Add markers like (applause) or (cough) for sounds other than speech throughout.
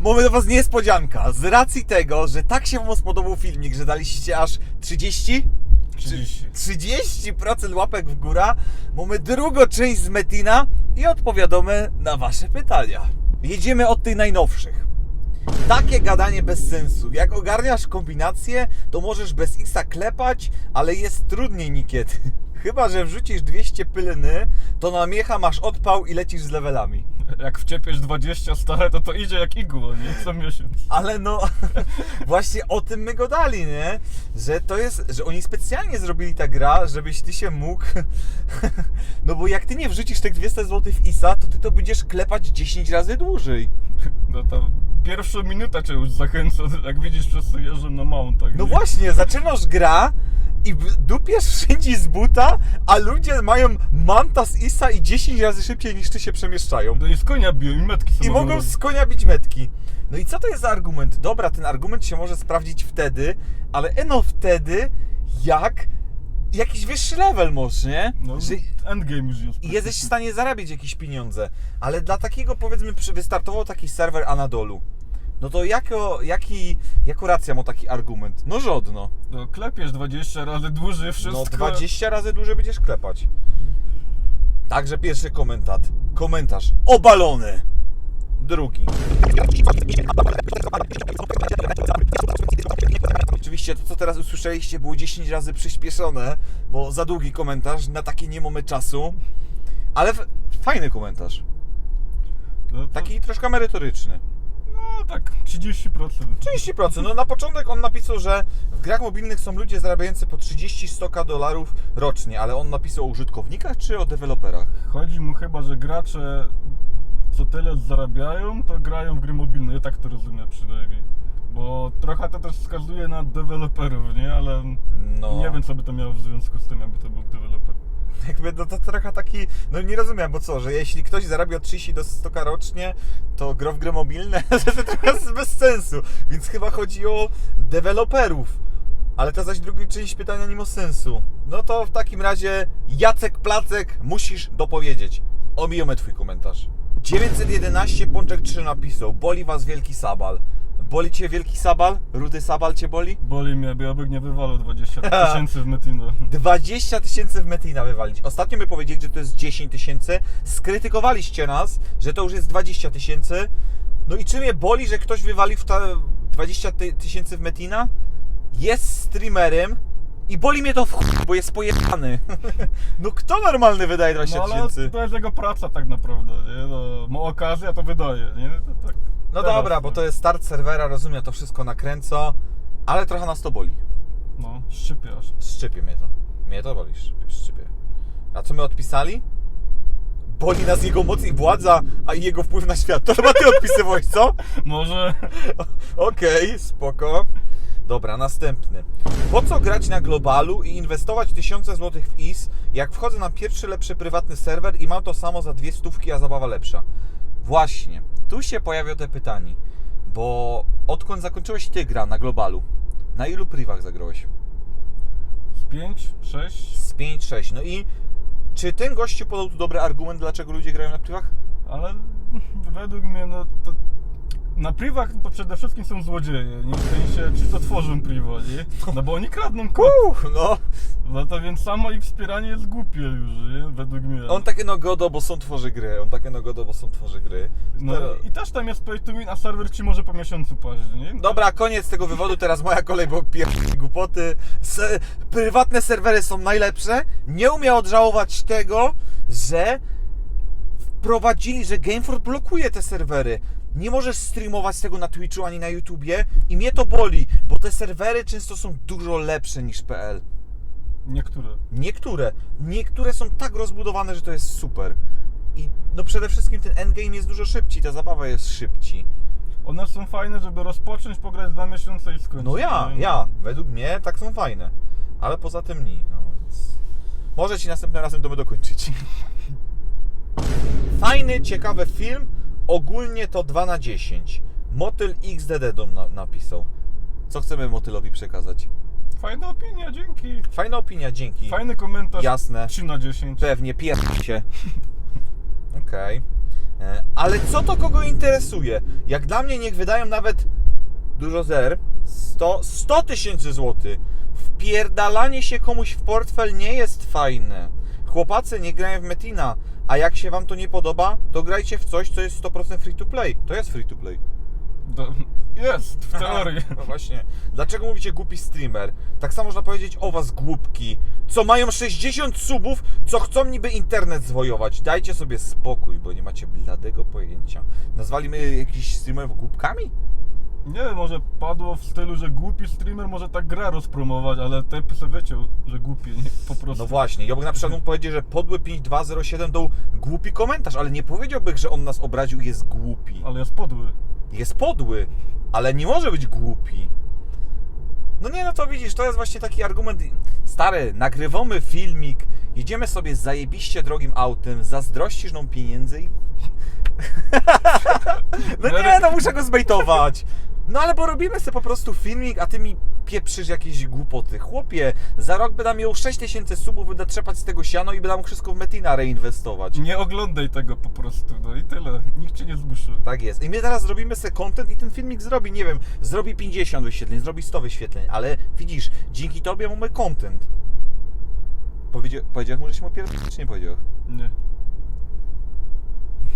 Mamy do was niespodzianka. Z racji tego, że tak się wam spodobał filmik, że daliście aż 30? 30. 30% łapek w górę. Mamy drugą część z Metina i odpowiadamy na wasze pytania. Jedziemy od tych najnowszych. Takie gadanie bez sensu. Jak ogarniasz kombinację, to możesz bez X klepać, ale jest trudniej niekiedy. Chyba, że wrzucisz 200 pylny, to na miecha masz odpał i lecisz z levelami. Jak wciepiesz 20 stare, to to idzie jak igło, nie? Co miesiąc. Ale no, (laughs) właśnie o tym my go dali, nie? Że to jest, że oni specjalnie zrobili ta gra, żebyś ty się mógł. (laughs) No bo jak ty nie wrzucisz tych 200 zł w ISA, to ty to będziesz klepać 10 razy dłużej. (laughs) No to pierwsza minuta cię już zachęca, jak widzisz, jeżdżą na mountach. No nie? właśnie, zaczynasz gra i w- dupiesz wszędzie z buta, a ludzie mają manta z ISA i 10 razy szybciej niż ty się przemieszczają. No i z konia biją i metki I są mogą z konia bić metki. No i co to jest za argument? Dobra, ten argument się może sprawdzić wtedy, ale eno wtedy, jak jakiś wyższy level masz, nie? No, Że endgame już jest. i jesteś w stanie zarabiać jakieś pieniądze. Ale dla takiego, powiedzmy, wystartował taki serwer Anadolu. No to jako, jaki, jako racja ma taki argument? No żadno. No, klepiesz 20 razy dłużej wszystko. No 20 razy dłużej będziesz klepać. Także pierwszy komentarz. Komentarz. Obalony. Drugi. Oczywiście to, co teraz usłyszeliście, było 10 razy przyspieszone, bo za długi komentarz, na takie nie mamy czasu. Ale fajny komentarz. No, to, Taki troszkę merytoryczny. Tak, 30%. 30%. No na początek on napisał, że w grach mobilnych są ludzie zarabiający po 30-100 dolarów rocznie, ale on napisał o użytkownikach czy o deweloperach? Chodzi mu chyba, że gracze co tyle zarabiają, to grają w gry mobilne. Ja tak to rozumiem przynajmniej. Bo trochę to też wskazuje na deweloperów, nie? Ale No. nie wiem, co by to miało w związku z tym, jakby to był deweloper. (laughs) Jakby no to trochę taki, no nie rozumiem, bo co, że jeśli ktoś zarabia od 30 do 100 rocznie, to gra w gry mobilne, (laughs) to trochę jest bez sensu. Więc chyba chodzi o deweloperów. Ale to zaś druga część pytania nie ma sensu. No to w takim razie Jacek Placek musisz dopowiedzieć. Omijamy twój komentarz. 911 Pączek 3 napisał. Boli was wielki sabal. Boli cię wielki sabal? Rudy sabal cię boli? Boli mnie, bo ja bym nie wywalał 20 (laughs) tysięcy w Metino. 20 tysięcy w Metina wywalić. Ostatnio my powiedzieli, że to jest 10 tysięcy. Skrytykowaliście nas, że to już jest 20 tysięcy. No i czy mnie boli, że ktoś wywalił w ta 20 ty- tysięcy w Metina? Jest streamerem i boli mnie to w chuj, bo jest pojechany. (laughs) No kto normalny wydaje 20 No ale tysięcy? to jest jego praca tak naprawdę, nie? No, ma okazję, a to wydaje, nie? To tak. No teraz, dobra, bo to jest start serwera, rozumiem, to wszystko nakręca, ale trochę nas to boli. No, szczypie aż. Szczypie mnie to. Mnie to boli, szczypie, szczypie. A co my odpisali? Boli nas jego moc i władza, a i jego wpływ na świat. To chyba ty odpisywałeś, co? (laughs) Może... Okej, spoko. Dobra, następny. Po co grać na globalu i inwestować tysiące złotych w IS, jak wchodzę na pierwszy lepszy prywatny serwer i mam to samo za dwie stówki, a zabawa lepsza? Właśnie, tu się pojawia te pytanie, bo odkąd zakończyłeś ty gra na globalu, na ilu privach zagrałeś? Z 5, 6, Z 5-6. No i czy ten gościu podał tu dobry argument, dlaczego ludzie grają na privach? ale (laughs) według mnie no to na privach to przede wszystkim są złodzieje, nie? W sensie, czy to tworzą priwo, nie? No bo oni kradną. Uff, no. No to więc samo ich wspieranie jest głupie już, nie? Według mnie. On takie no godo, bo są tworzy gry. On takie no godo, bo są tworzy gry. No i też tam jest pay to win, a serwer ci może po miesiącu paść, nie? Dobra, koniec tego wywodu, teraz moja kolej, bo pierdolę głupoty. Se prywatne serwery są najlepsze. Nie umiem odżałować tego, że wprowadzili, że GameFord blokuje te serwery. Nie możesz streamować tego na Twitchu ani na YouTubie i mnie to boli, bo te serwery często są dużo lepsze niż PL. Niektóre. Niektóre, niektóre są tak rozbudowane, że to jest super. I no przede wszystkim ten endgame jest dużo szybciej, ta zabawa jest szybciej. One są fajne, żeby rozpocząć, pograć dwa miesiące i skończyć. No ja, nie? ja, według mnie tak są fajne. Ale poza tym nie. No więc... Może ci następnym razem to my dokończyć. (laughs) Fajny, ciekawy film. Ogólnie to 2 na 10. Motyl XDD dom na, napisał. Co chcemy Motylowi przekazać? Fajna opinia, dzięki. Fajna opinia, dzięki. Fajny komentarz. Jasne. 3 na 10. Pewnie, pierdol się. (laughs) Okej. E, Ale co to kogo interesuje? Jak dla mnie niech wydają nawet dużo zer, 100 100 tysięcy złotych. Wpierdalanie się komuś w portfel nie jest fajne. Chłopacy nie grają w Metina, a jak się wam to nie podoba, to grajcie w coś, co jest 100% free to play. To jest free to play. Do... Jest, w teorii. (laughs) No właśnie. Dlaczego mówicie głupi streamer? Tak samo można powiedzieć o was głupki, co mają 60 subów, co chcą niby internet zwojować. Dajcie sobie spokój, bo nie macie bladego pojęcia. Nazwali my jakichś streamerów głupkami? Nie wiem, może padło w stylu, że głupi streamer może tak gra rozpromować, ale te sobie wiecie, że głupi, nie, po prostu. No właśnie, ja bym na przykład mógł powiedzieć, że podły 5207 dał głupi komentarz, ale nie powiedziałbym, że on nas obraził i jest głupi. Ale jest podły. Jest podły, ale nie może być głupi. No nie, no to widzisz, to jest właśnie taki argument. Stary, nagrywamy filmik, jedziemy sobie zajebiście drogim autem, zazdrościsz nam pieniędzy i... (laughs) No nie, no muszę go zbejtować. No ale bo robimy sobie po prostu filmik, a ty mi pieprzysz jakieś głupoty. Chłopie, za rok by nam miał 6000 subów, będę trzepać z tego siano i będę mógł wszystko w Metina reinwestować. Nie oglądaj tego po prostu, no i tyle. Nikt cię nie zmuszy. Tak jest. I my teraz zrobimy sobie content i ten filmik zrobi, nie wiem, zrobi 50 wyświetleń, zrobi 100 wyświetleń, ale widzisz, dzięki tobie mamy content. Powiedział, powiedział mu, żeś mu pierdolić, czy nie powiedział? Nie.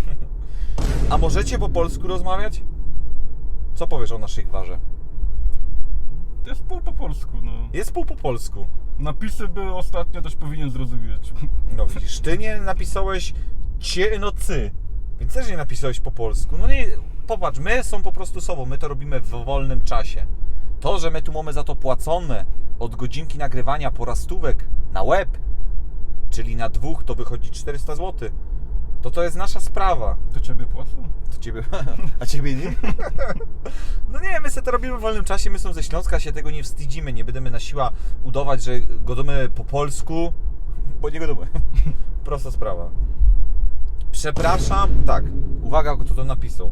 (laughs) A możecie po polsku rozmawiać? Co powiesz o naszej gwarze? To jest pół po polsku, no. Jest pół po polsku. Napisy były ostatnio, też powinien zrozumieć. No widzisz, ty nie napisałeś cie no cy, więc też nie napisałeś po polsku. No nie, popatrz, my są po prostu sobą, my to robimy w wolnym czasie. To, że my tu mamy za to płacone od godzinki nagrywania porastówek na web, czyli na dwóch, to wychodzi 400 zł. To to jest nasza sprawa. To ciebie płacą? To ciebie, (laughs) a ciebie nie? (laughs) No nie, my sobie to robimy w wolnym czasie, my są ze Śląska, się tego nie wstydzimy, nie będziemy na siła udawać, że godamy po polsku, bo nie godamy. (laughs) Prosta sprawa. Przepraszam, tak, uwaga, kto to napisał.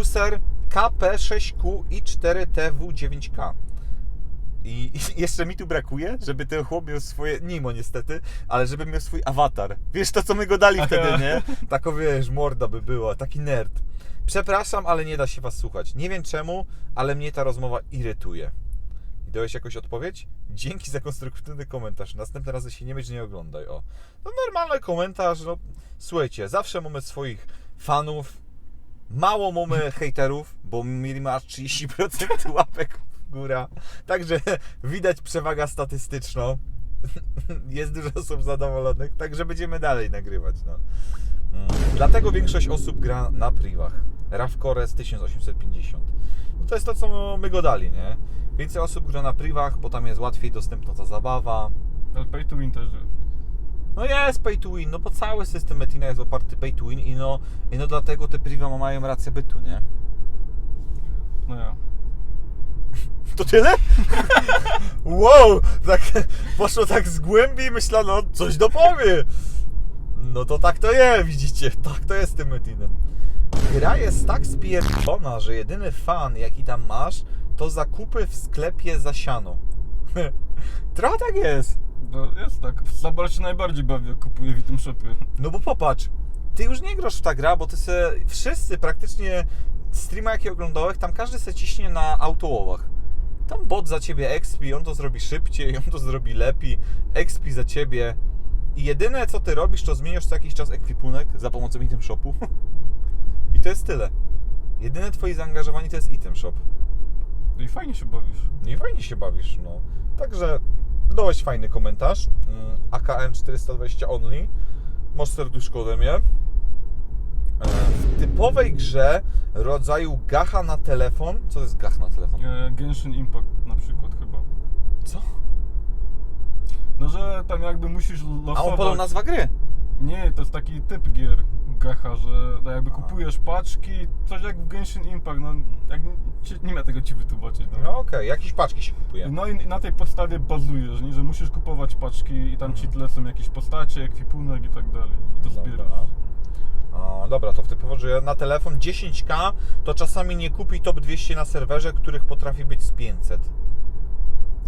User KP6Q i 4TW9K. I i (laughs) jeszcze mi tu brakuje, żeby ten chłop miał swoje, Nimo niestety, ale żeby miał swój awatar. Wiesz to, co my go dali Aha. wtedy, nie? Tako wiesz, morda by była, taki nerd. Przepraszam, ale nie da się was słuchać. Nie wiem czemu, ale mnie ta rozmowa irytuje. I dałeś jakąś odpowiedź? Dzięki za konstruktywny komentarz. Następne razy się nie myć, nie oglądaj. O. No normalny komentarz, no. Słuchajcie, zawsze mamy swoich fanów. Mało mamy hejterów, bo mieliśmy aż 30% łapek w górę. Także (laughs) widać przewaga statystyczną. (laughs) Jest dużo osób zadowolonych, także będziemy dalej nagrywać. No. Mm. Dlatego większość osób gra na privach. RAV Cores 1850. No to jest to, co my go dali, nie? Więcej osób gra na privach, bo tam jest łatwiej dostępna ta zabawa. Ale pay to win też. No jest pay to win, no bo cały system Metina jest oparty pay to win i no, i no dlatego te priva mają rację bytu, nie? No ja. To tyle? (laughs) wow, tak poszło tak z głębi i myślano, coś dopowie. No to tak to jest, widzicie, tak to jest z tym Metinem. Gra jest tak spierdolona, że jedyny fan jaki tam masz, to zakupy w sklepie za siano. (laughs) Trochę tak jest. No jest tak. W Sabal się najbardziej bawię, kupuję w item shopie. No bo popatrz, ty już nie grasz w ta gra, bo ty se, wszyscy praktycznie streama jakie oglądałeś, tam każdy se ciśnie na autołowach. Tam bot za ciebie expi, on to zrobi szybciej, on to zrobi lepiej, expi za ciebie. I jedyne co ty robisz, to zmieniasz co jakiś czas ekwipunek za pomocą item shopu. (laughs) I to jest tyle. Jedyne twoje zaangażowanie to jest item shop. No i fajnie się bawisz. No i fajnie się bawisz, no. Także dość fajny komentarz. Mm, AKM 420 only. Masz serduszko ode mnie. Typowej grze rodzaju gacha na telefon. Co to jest gach na telefon? E, Genshin Impact na przykład chyba. Co? No, że tam jakby musisz A on losować... podał nazwa gry. Nie, to jest taki typ gier gacha, że no jakby kupujesz paczki, coś jak w Genshin Impact, no jak, nie ma tego ci wytłumaczyć. No. No okej, jakieś paczki się kupuje. No i na tej podstawie bazujesz, nie? że musisz kupować paczki i tam ci Mhm. lecą jakieś postacie, ekwipunek i tak dalej. I to Dobra. zbierasz. O, dobra, to w typowo, że na telefon 10k to czasami nie kupi top 200 na serwerze, których potrafi być z 500.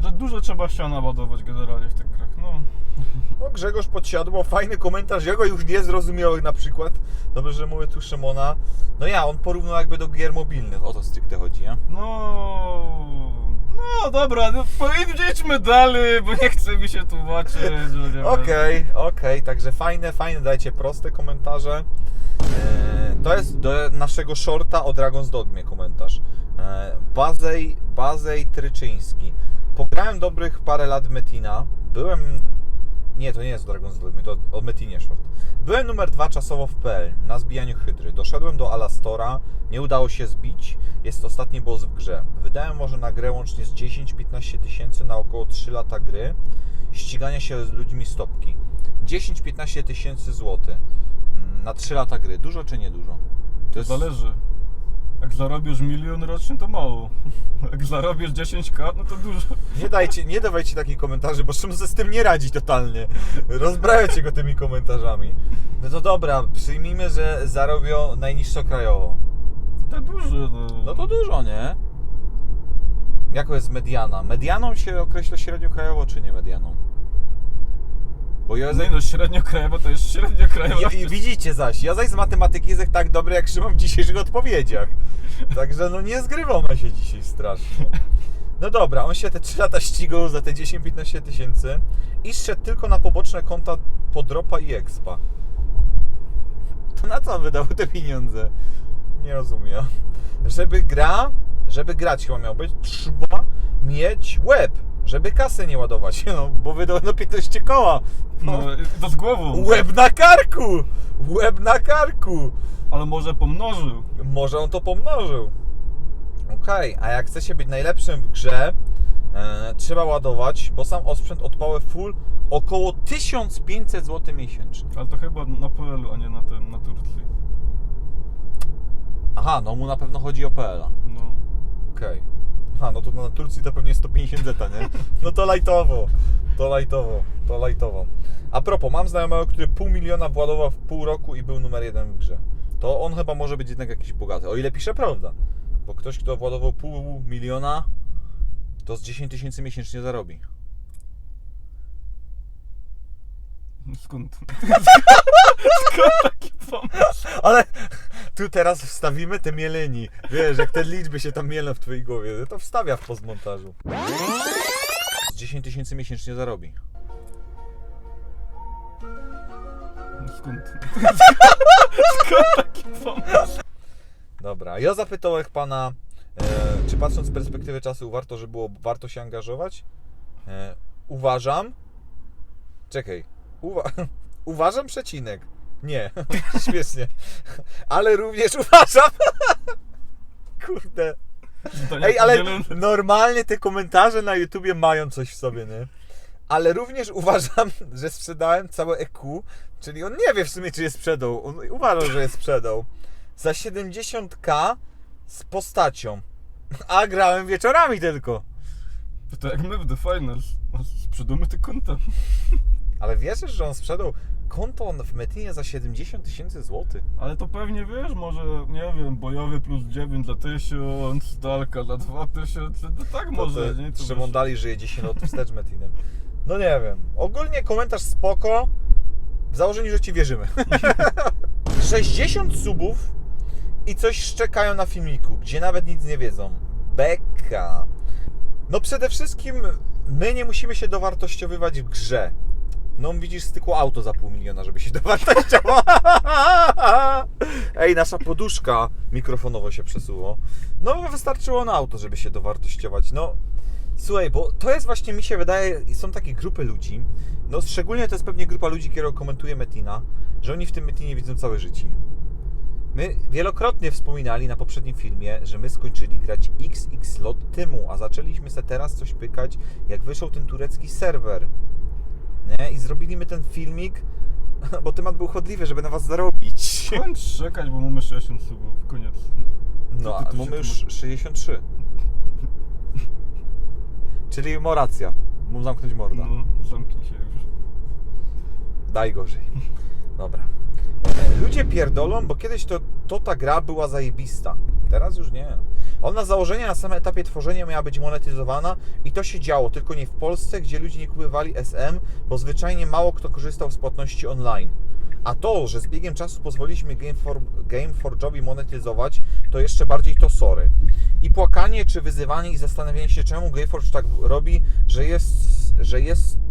Że dużo trzeba siana ładować generalnie w tych grach, no. No Grzegorz Podsiadło, fajny komentarz, ja go już nie zrozumiałem na przykład. Dobrze, że mówię tu Szymona. No ja, on porównał jakby do gier mobilnych, o to stricte chodzi, nie? No... No dobra, no idźmy dalej, bo nie chce mi się tłumaczyć, wiem. Okej, okej, także fajne, fajne, dajcie proste komentarze. E, to jest do naszego shorta o Dragon's Dogmie komentarz. E, Bazej, Bazej Tryczyński. Pograłem dobrych parę lat Metina. Byłem... Nie, to nie jest Dragon's Dogmie, to o Metinie short. Byłem numer dwa czasowo w PL na zbijaniu hydry. Doszedłem do Alastora, nie udało się zbić. Jest ostatni boss w grze. Wydałem może na grę łącznie z 10-15 tysięcy na około 3 lata gry. Ścigania się z ludźmi stopki. 10-15 tysięcy złotych mm, na 3 lata gry. Dużo czy nie dużo? To zależy. Jak zarobisz milion rocznie, to mało. (laughs) Jak zarobisz 10k, no to dużo. Nie dajcie, nie dawajcie takich komentarzy, bo Szymon sobie z tym nie radzi totalnie. Rozbrajacie go tymi komentarzami. No to dobra, przyjmijmy, że zarobią najniższo krajowo. To dużo, no. No to dużo, nie? Jako jest mediana? Medianą się określa średnio krajowo, czy nie medianą? Bo ja Nie no, średnio krajowa to jest średnio krajowa. I, I widzicie zaś, ja zaś z matematyki jest tak dobry jak Szymon w dzisiejszych odpowiedziach. Także no nie zgrywamy się dzisiaj strasznie. No dobra, on się te 3 lata ścigał za te 10-15 tysięcy i szedł tylko na poboczne konta Podropa i Expa. To na co on wydał te pieniądze? Nie rozumiem. Żeby gra, żeby grać chyba miał być, trzeba mieć łeb, żeby kasę nie ładować, (laughs) no, bo wydał no 15 koła. No, to z głową. Łeb na karku! Łeb na karku! Ale może pomnożył. Może on to pomnożył. Okej, a jak chce się być najlepszym w grze, e, trzeba ładować, bo sam osprzęt odpałę full około 1500 zł miesięcznie. Ale to chyba na PL, a nie na tym, na Turcji. Aha, no mu na pewno chodzi o PL-a. No. Okej. Aha, no to na Turcji to pewnie 150 zeta, nie? No to lajtowo. To lajtowo, to lajtowo. A propos, mam znajomego, który pół miliona władował w pół roku i był numer jeden w grze. To on chyba może być jednak jakiś bogaty, o ile pisze prawda. Bo ktoś, kto władował pół miliona, to z 10 tysięcy miesięcznie zarobi. Skąd? (laughs) Skąd taki pomysł? Ale tu teraz wstawimy te mieleni. Wiesz, jak te liczby się tam mielą w twojej głowie, to wstawia w postmontażu. Z 10 tysięcy miesięcznie zarobi. Skąd? (laughs) Skąd taki pomysł? Dobra, ja zapytałem pana, e, czy patrząc z perspektywy czasu warto, że było warto się angażować? E, uważam. Czekaj. Uwa (laughs) uważam przecinek. Nie, (laughs) śmiesznie. Ale również (laughs) uważam. Kurde. Ej, ale normalnie te komentarze na YouTubie mają coś w sobie, nie? Ale również uważam, że sprzedałem całe EQ, czyli on nie wie w sumie, czy je sprzedał. On uważa, że je sprzedał. Za 70k z postacią. A grałem wieczorami tylko. To jak my w The Finals. Sprzedamy te konta. Ale wierzysz, że on sprzedał konto w Metinie za 70 tysięcy złotych? Ale to pewnie wiesz, może, nie wiem, bojowy plus 9 za 1000, stalka za 2000, to tak może, to nie? To Szymon wiesz. dalej żyje 10 lat wstecz Metinem. No nie wiem. Ogólnie komentarz spoko. W założeniu, że ci wierzymy. (laughs) 60 subów i coś szczekają na filmiku, gdzie nawet nic nie wiedzą. Beka. No przede wszystkim my nie musimy się dowartościowywać w grze. No widzisz, stykło auto za pół miliona, żeby się (laughs) dowartościować. Ej, nasza poduszka mikrofonowo się przesuło. No wystarczyło na auto, żeby się dowartościować. No słuchaj, bo to jest właśnie, mi się wydaje, są takie grupy ludzi, no szczególnie to jest pewnie grupa ludzi, która komentuje Metina, że oni w tym Metinie widzą całe życie. My wielokrotnie wspominali na poprzednim filmie, że my skończyli grać XX lot temu, a zaczęliśmy se teraz coś pykać, jak wyszedł ten turecki serwer. Nie? I zrobili my ten filmik, (laughs) bo temat był chodliwy, żeby na was zarobić. Kończ czekać, bo mamy 60 subów, koniec. No, a mamy już tłumaczysz? (laughs) 63. Czyli ma racja. Mógł zamknąć morda. No, zamknij się już. Daj gorzej. Dobra. E, Ludzie pierdolą, bo kiedyś to, to ta gra była zajebista. Teraz już nie. Ona z założenia na samym etapie tworzenia miała być monetyzowana i to się działo, tylko nie w Polsce, gdzie ludzie nie kupowali SM, bo zwyczajnie mało kto korzystał z płatności online. A to, że z biegiem czasu pozwoliliśmy Game for, Gameforge'owi monetyzować, to jeszcze bardziej to sorry. I płakanie czy wyzywanie i zastanawianie się, czemu Gameforge tak robi, że jest, że jest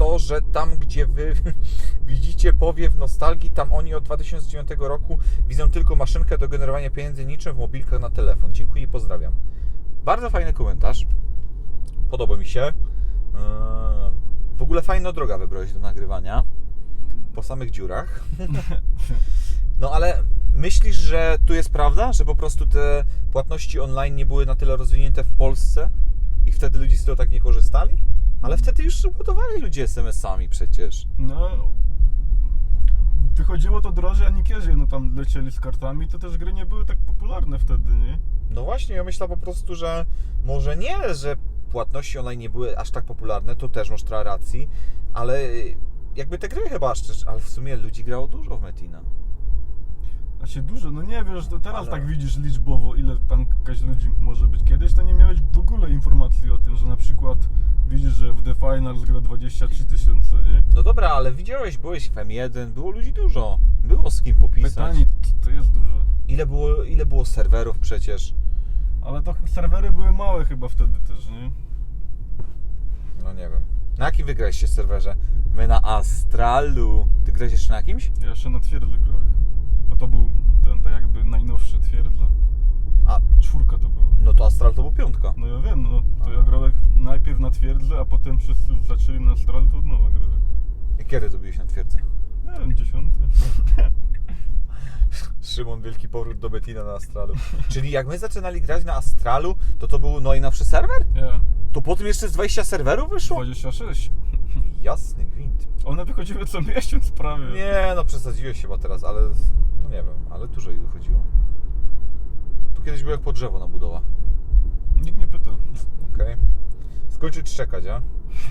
to, że tam, gdzie wy (laughs) widzicie powiew nostalgii, tam oni od 2009 roku widzą tylko maszynkę do generowania pieniędzy niczym w mobilkach na telefon. Dziękuję i pozdrawiam. Bardzo fajny komentarz. Podoba mi się. Eee, W ogóle fajna droga wybrałeś do nagrywania. Po samych dziurach. No ale myślisz, że tu jest prawda, że po prostu te płatności online nie były na tyle rozwinięte w Polsce i wtedy ludzie z tego tak nie korzystali? Ale wtedy już budowali ludzie SMS-ami przecież. No, wychodziło to drożej, a niekiedy no tam lecieli z kartami, to też gry nie były tak popularne wtedy, nie? No właśnie, ja myślę po prostu, że może nie, że płatności online nie były aż tak popularne, to też masz racji, ale jakby te gry chyba szczerze, ale w sumie ludzi grało dużo w Metina. A się dużo, no nie wiesz, to teraz Ale- tak widzisz liczbowo, ile tam jakaś ludzi może być. Kiedyś to nie miałeś w ogóle informacji o tym, że na przykład widzisz, że w The Finals gra 23 tysiące, nie? No dobra, ale widziałeś, byłeś w M1, było ludzi dużo, było z kim popisać. Pytanie, to- to jest dużo. Ile było, ile było serwerów przecież? Ale to serwery były małe chyba wtedy też, nie? No nie wiem. Na jakim wygraliście serwerze? My na Astralu. Ty grałeś jeszcze na jakimś? Ja jeszcze na a potem wszyscy zaczęli na stral, to od nowa grałem. I kiedy to byłeś na twierdzy? Nie wiem, dziesiąty. (laughs) Szymon, wielki powrót do Betina na Astralu. (laughs) Czyli jak my zaczynali grać na Astralu, to to był najnowszy serwer? Ja. To potem jeszcze z 20 serwerów wyszło? 26. Jasny gwint. One wychodziły co miesiąc prawie. Nie, no przesadziłeś chyba teraz, ale no nie wiem, ale dużo ich wychodziło. Tu kiedyś było jak po drzewo na budowa. Nikt nie pytał. Okej. Skończyć czekać, a?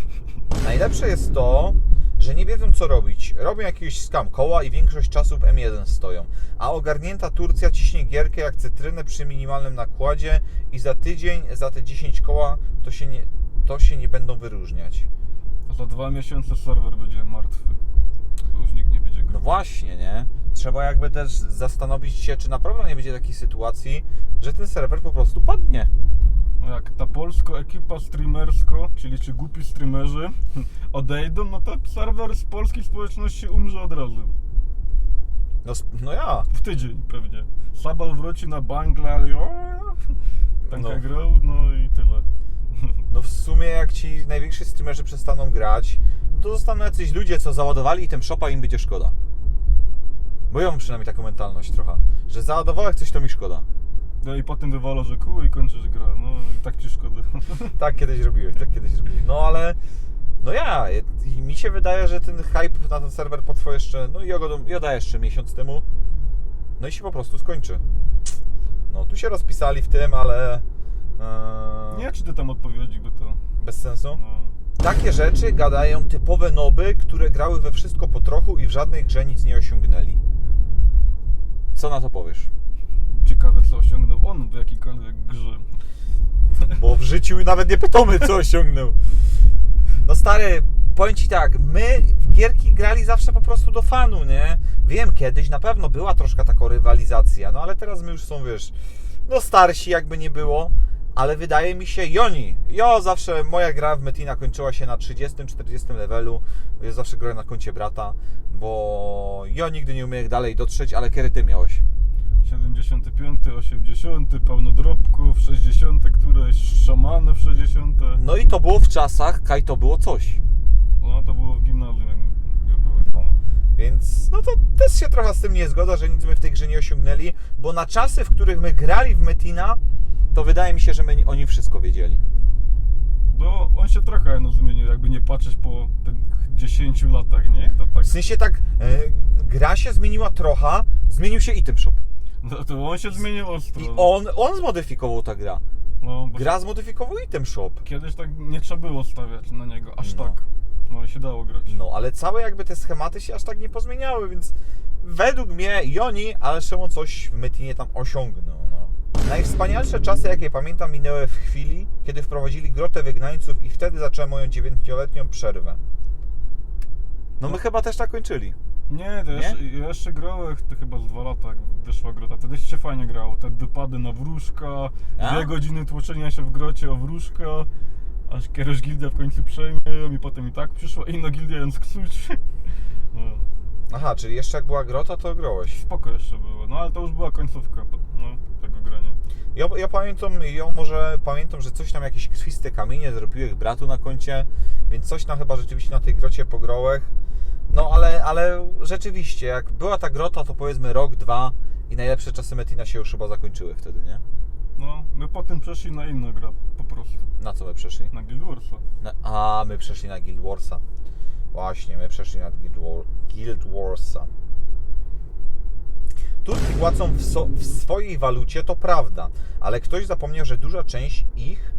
(laughs) Najlepsze jest to, że nie wiedzą co robić. Robią jakiegoś skam koła i większość czasu w M1 stoją. A ogarnięta Turcja ciśnie gierkę jak cytrynę przy minimalnym nakładzie i za tydzień, za te 10 koła to się nie, to się nie będą wyróżniać. Za dwa miesiące serwer będzie martwy. Bo już nikt nie będzie grał. No właśnie, nie? Trzeba jakby też zastanowić się, czy naprawdę nie będzie takiej sytuacji, że ten serwer po prostu padnie. Jak ta polsko ekipa streamersko, czyli ci głupi streamerzy (laughs) odejdą, no to serwer z polskiej społeczności umrze od razu. No, no ja. W tydzień pewnie. Sabal wróci na Bangla i o, No. grał, no i tyle. (laughs) No w sumie jak ci najwięksi streamerzy przestaną grać, to zostaną jacyś ludzie, co załadowali item shopa i im będzie szkoda. Bo ja mam przynajmniej taką mentalność trochę, że załadowałeś coś, to mi szkoda. No i potem wywala, że ku i kończysz grę, no i tak ci szkoda. (laughs) Tak kiedyś robiłeś, tak kiedyś robiłeś. No ale, no ja, i mi się wydaje, że ten hype na ten serwer potrwa jeszcze, no ja daję jeszcze miesiąc temu, no i się po prostu skończy. No tu się rozpisali w tym, ale... Nie Eee, czytaj tam odpowiedzi, bo to... bez sensu. No. Takie rzeczy gadają typowe noby, które grały we wszystko po trochu i w żadnej grze nic nie osiągnęli. Co na to powiesz? Ciekawe co osiągnął on w jakiejkolwiek grze. Bo w życiu nawet nie pytamy, co osiągnął. No stary, powiem ci tak, my w gierki grali zawsze po prostu do fanu, nie? Wiem, kiedyś na pewno była troszkę taka rywalizacja, no ale teraz my już są, wiesz, no starsi jakby nie było, ale wydaje mi się, Joni, ja zawsze, moja gra w Metina kończyła się na 30-40 levelu, ja zawsze grałem na koncie brata, bo ja nigdy nie umiem dalej dotrzeć, ale kiedy ty miałeś? 75, 80, pełno dropków, 60 któreś, szamany w 60. No i to było w czasach, kaj to było coś. No to było w gimnazjum, jak ja byłem. No. Więc no to też się trochę z tym nie zgoda, że nic my w tej grze nie osiągnęli, bo na czasy, w których my grali w Metina, to wydaje mi się, że my, oni wszystko wiedzieli. No, on się trochę no, zmienił, jakby nie patrzeć po tych 10 latach, nie? To tak. W sensie tak, e, gra się zmieniła trochę, zmienił się item shop. No, to on się zmienił ostro. I on, on zmodyfikował ta gra. No, bo Gra zmodyfikował item shop. Kiedyś tak nie trzeba było stawiać na niego, aż No. tak. No i się dało grać. No, ale całe jakby te schematy się aż tak nie pozmieniały, więc według mnie Joni, ale Szymon coś w Metinie tam osiągnął, no. Najwspanialsze czasy, jakie pamiętam, minęły w chwili, kiedy wprowadzili grotę wygnańców i wtedy zacząłem moją dziewięcioletnią przerwę. No my chyba też tak kończyli. Nie, to jeszcze, ja jeszcze grałem to chyba z dwa lata, jak wyszła grota. Wtedy się fajnie grało. Te dopady na wróżka, A? dwie godziny tłoczenia się w grocie o wróżka, aż kiedyś gildia w końcu przejmie i potem i tak przyszła inna gildia, więc ksuć. (laughs) No, Aha, czyli jeszcze jak była grota, to grałeś. spoko jeszcze było. No ale to już była końcówka no, tego grania. Ja, ja pamiętam, ja może pamiętam, że coś tam jakieś krwiste kamienie zrobiłeś bratu na koncie, więc coś tam chyba rzeczywiście na tej grocie pogrołech. No ale, ale rzeczywiście, jak była ta grota, to powiedzmy rok, dwa i najlepsze czasy Metina się już chyba zakończyły wtedy, nie? No, my potem przeszli na inną grę po prostu. Na co my przeszli? Na Guild Warsa. Na, a, my przeszli na Guild Warsa. Właśnie, my przeszli na Guild, War, Guild Warsa. Turki płacą w, so, w swojej walucie, to prawda, ale ktoś zapomniał, że duża część ich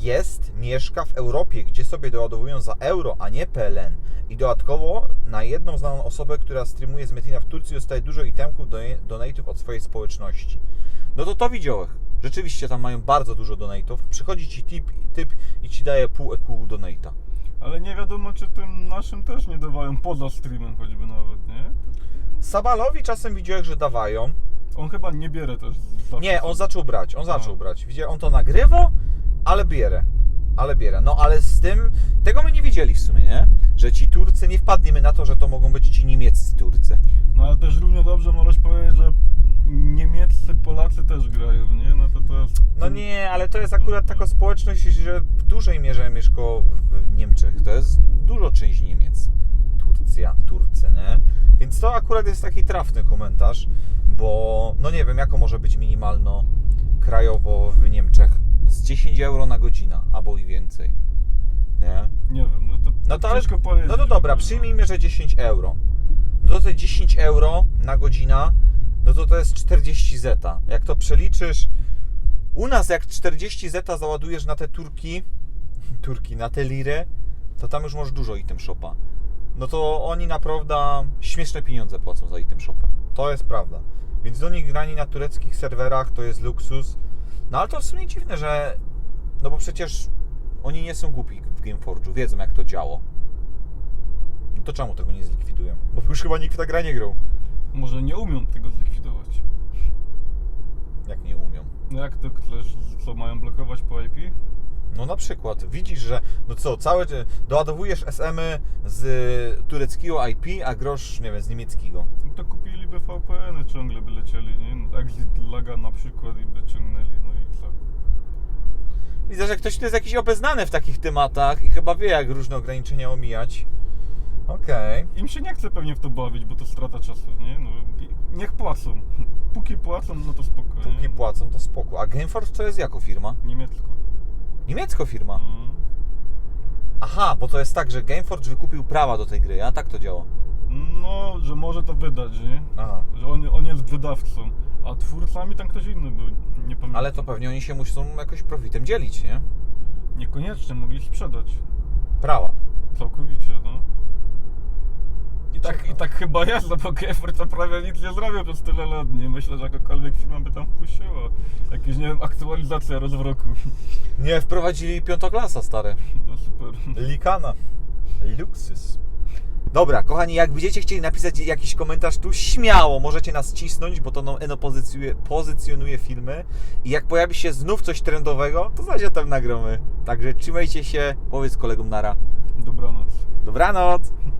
jest, mieszka w Europie, gdzie sobie doładowują za euro, a nie PLN. I dodatkowo na jedną znaną osobę, która streamuje z Metina w Turcji, dostaje dużo itemków, do, donate'ów od swojej społeczności. No to to widziałem. Rzeczywiście tam mają bardzo dużo donate'ów. Przychodzi ci typ, typ i ci daje pół EQ donate'a. Ale nie wiadomo, czy tym naszym też nie dawają poza streamem choćby nawet, nie? Sabalowi czasem widziałem, że dawają. On chyba nie bierze też Nie, on zaczął brać, on zaczął brać. Widziałem, on to nagrywa, ale bierze. Ale bierze. No ale z tym, tego my nie widzieli w sumie, nie? Że ci Turcy, nie wpadniemy na to, że to mogą być ci niemieccy Turcy. No ale też równie dobrze możesz powiedzieć, że niemieccy Polacy też grają, nie? No to to jest... No nie, ale to jest akurat taka społeczność, że w dużej mierze mieszka w Niemczech. To jest dużo część Niemiec. Turcja, Turcy, nie? Więc to akurat jest taki trafny komentarz, bo no nie wiem, jaką może być minimalno krajowo w Niemczech. Z 10 euro na godzinę, albo i więcej. Nie? Nie wiem, no to, No to, ciężko powiedzieć. no to dobra, przyjmijmy, że 10 euro. No to te 10 euro na godzinę, no to to jest 40 zeta. Jak to przeliczysz, u nas jak 40 zeta załadujesz na te turki, (laughs) turki, na te liry, to tam już masz dużo item shopa. No to oni naprawdę śmieszne pieniądze płacą za item shopę. To jest prawda. Więc do nich grani na tureckich serwerach to jest luksus. No ale to w sumie dziwne, że... No bo przecież oni nie są głupi w Gameforge'u, wiedzą jak to działo. No to czemu tego nie zlikwidują? Bo już chyba nikt w ta gra nie grał. Może nie umią tego zlikwidować. Jak nie umią. No jak to co mają blokować po IP? No na przykład, widzisz, że no co, całe doładowujesz SM-y z tureckiego IP, a grosz, nie wiem, z niemieckiego. No to kupiliby VPN-y ciągle by lecieli, nie? No, Exit laga na przykład i by ciągnęli, no i co? Widzę, że ktoś tu jest jakiś obeznany w takich tematach i chyba wie, jak różne ograniczenia omijać. Okej. Im się nie chce pewnie w to bawić, bo to strata czasu, nie? No, niech płacą. (laughs) Póki płacą, no to spoko, nie? Póki płacą, to spoko. A Gameforce to jest jako firma? Niemiecko. Niemiecko firma. Mm. Aha, bo to jest tak, że Gameforge wykupił prawa do tej gry, a tak to działa. No, że może to wydać, nie? Aha. Że on, on jest wydawcą, a twórcami tam ktoś inny był, nie pamiętam. Ale to pewnie oni się muszą jakoś profitem dzielić, nie? Niekoniecznie, mogli sprzedać. Prawa. Całkowicie, no. I tak. I tak chyba jest, no bo Kefir to prawie nic nie zrobił przez tyle lat, nie? Myślę, że jakakolwiek firma by tam wpuściła. Jakieś, nie wiem, aktualizacja rozwroku. Nie, wprowadzili piątoklasa, stare. No super. Likana. Luksus. Dobra, kochani, jak będziecie chcieli napisać jakiś komentarz tu, śmiało możecie nas cisnąć, bo to no, Eno pozycjonuje, pozycjonuje filmy. I jak pojawi się znów coś trendowego, to zaś o tym nagramy. Także trzymajcie się, powiedz kolegom nara. Dobranoc. Dobranoc.